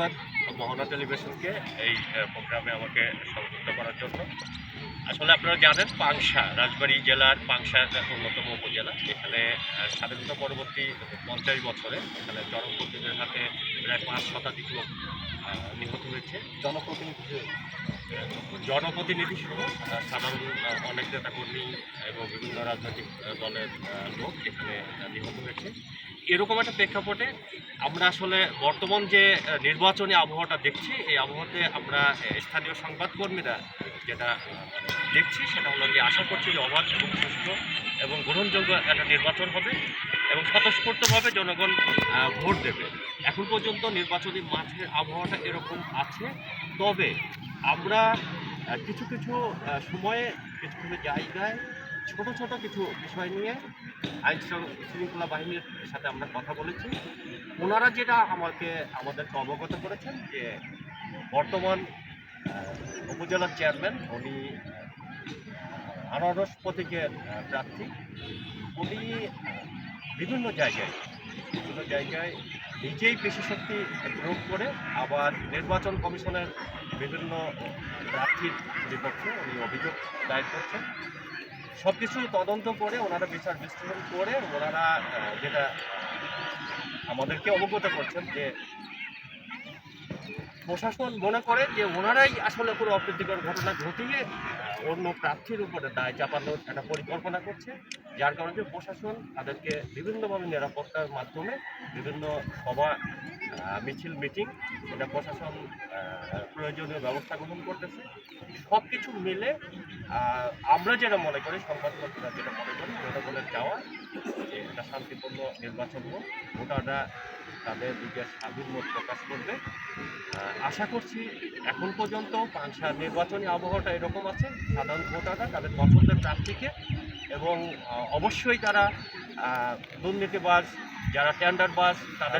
ধন্যবাদ। মোহনা টেলিভিশনকে এই প্রোগ্রামে আমাকে সংযুক্ত করার জন্য। আসলে আপনারা জানেন, পাংশা, রাজবাড়ী জেলার পাংশা অন্যতম উপজেলা। এখানে স্বাধীনতা পরবর্তী পঞ্চাশ বছরে এখানে জনপ্রতিনিধিদের হাতে প্রায় পাঁচ শতাধিক লোক নিহত হয়েছে। জনপ্রতিনিধি জনপ্রতিনিধি সহ সাধারণ অনেক নেতাকর্মী এবং বিভিন্ন রাজনৈতিক দলের লোক এখানে নিহত হয়েছে। এরকম একটা প্রেক্ষাপটে আমরা আসলে বর্তমান যে নির্বাচনী আবহাওয়াটা দেখছি, এই আবহাওয়াতে আমরা স্থানীয় সংবাদকর্মীরা যেটা দেখছি, সেটা হলো যে আশা করছি যে অবাধ এবং সুষ্ঠু এবং গ্রহণযোগ্য একটা নির্বাচন হবে এবং স্বতঃস্ফূর্তভাবে জনগণ ভোট দেবে। এখন পর্যন্ত নির্বাচনী মাঠের আবহাওয়াটা এরকম আছে। তবে আমরা কিছু কিছু সময়ে, কিছু কিছু জায়গায় ছোট ছোট কিছু বিষয় নিয়ে আইন শৃঙ্খলা বাহিনীর সাথে আমরা কথা বলেছি। ওনারা যেটা আমাকে, আমাদেরকে অবগত করেছেন যে বর্তমান উপজেলার চেয়ারম্যান উনি আনারস প্রতীকের প্রার্থী। উনি বিভিন্ন জায়গায় বিভিন্ন জায়গায় নিজেই পেশি শক্তি প্রয়োগ করে আবার নির্বাচন কমিশনের বিভিন্ন প্রার্থীর বিপক্ষে উনি অভিযোগ দায়ের করছেন। সব কিছু তদন্ত করে ওনারা বিচার বিশ্লেষণ করে ওনারা যেটা আমাদেরকে অবগত করছেন যে প্রশাসন মনে করে যে ওনারাই আসলে কোনো অপ্রীতিকর ঘটনা ঘটিয়ে অন্য প্রার্থীর উপরে দায় চাপানোর একটা পরিকল্পনা করছে। যার কারণে প্রশাসন তাদেরকে বিভিন্নভাবে নিরাপত্তার মাধ্যমে বিভিন্ন সভা মিছিল মিটিং এটা প্রশাসন প্রয়োজনীয় ব্যবস্থা গ্রহণ করতেছে। সব কিছু মিলে আমরা যেটা মনে করি সংবাদকর্মীরা যেটা মনে করি, জনগণের চাওয়া যে একটা শান্তিপূর্ণ নির্বাচন হোক, ভোটাররা তাদের নিজের স্বাধীন মত প্রকাশ করবে। আশা করছি এখন পর্যন্ত পাংশার নির্বাচনী আবহাওয়াটা এরকম আছে, সাধারণ ভোটাররা তাদের পছন্দের প্রার্থীকে এবং অবশ্যই তারা দুর্নীতিবাজ, যারা টেন্ডারবাজ তাদের